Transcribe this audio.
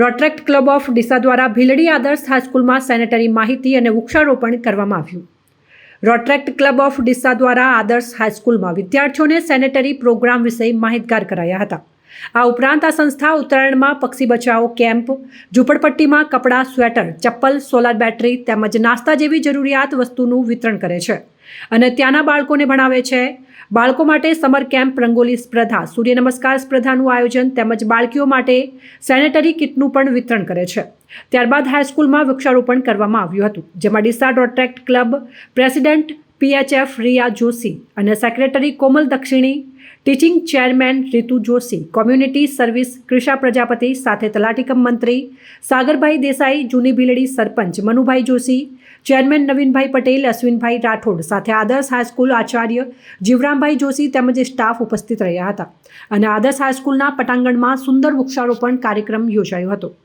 રોટ્રેક્ટ club of Deesa દ્વારા ભીલડી આદર્શ હાઈસ્કૂલમાં sanitary માહિતી અને વૃક્ષારોપણ કરવામાં આવ્યું. રોટ્રેક્ટ ક્લબ ઓફ ડીસા દ્વારા આદર્શ હાઈસ્કૂલમાં વિદ્યાર્થીઓને સેનેટરી પ્રોગ્રામ વિશે માહિતગાર કરાયા હતા. આ ઉપરાંત આ સંસ્થા ઉત્તરાયણમાં પક્ષી બચાવો કેમ્પ, ઝૂંપડપટ્ટીમાં કપડાં, સ્વેટર, ચપ્પલ, સોલાર બેટરી તેમજ નાસ્તા જેવી જરૂરિયાત વસ્તુનું વિતરણ કરે છે. અને ત્યાંના બાળકોને ભણાવે છે. બાળકો માટે સમર કેમ્પ રંગોલી સ્પર્ધા, સૂર્ય નમસ્કાર સ્પર્ધાનું આયોજન તેમજ બાળકીઓ માટે સેનેટરી કિટનું પણ વિતરણ કરે છે. ત્યારબાદ હાઈસ્કૂલમાં વૃક્ષારોપણ કરવામાં આવ્યું હતું, જેમાં Deesa ડોટ્રેક્ટ club president PHF Riya Joshi અને secretary Komal Dakshini, teaching chairman Ritu Joshi, community service Krisha Prajapati સાથે તલાટીકમ મંત્રી, સાગરભાઈ દેસાઈ, જૂની ભીલડી સરપંચ મનુભાઈ જોશી, ચેરમેન નવીનભાઈ પટેલ, અશ્વિનભાઈ રાઠોડ સાથે આદર્શ હાઈસ્કૂલ આચાર્ય જીવરામભાઈ જોશી તેમજ સ્ટાફ ઉપસ્થિત રહ્યા હતા. અને આદર્શ હાઈસ્કૂલના પટાંગણમાં સુંદર વૃક્ષારોપણ કાર્યક્રમ યોજાયો હતો.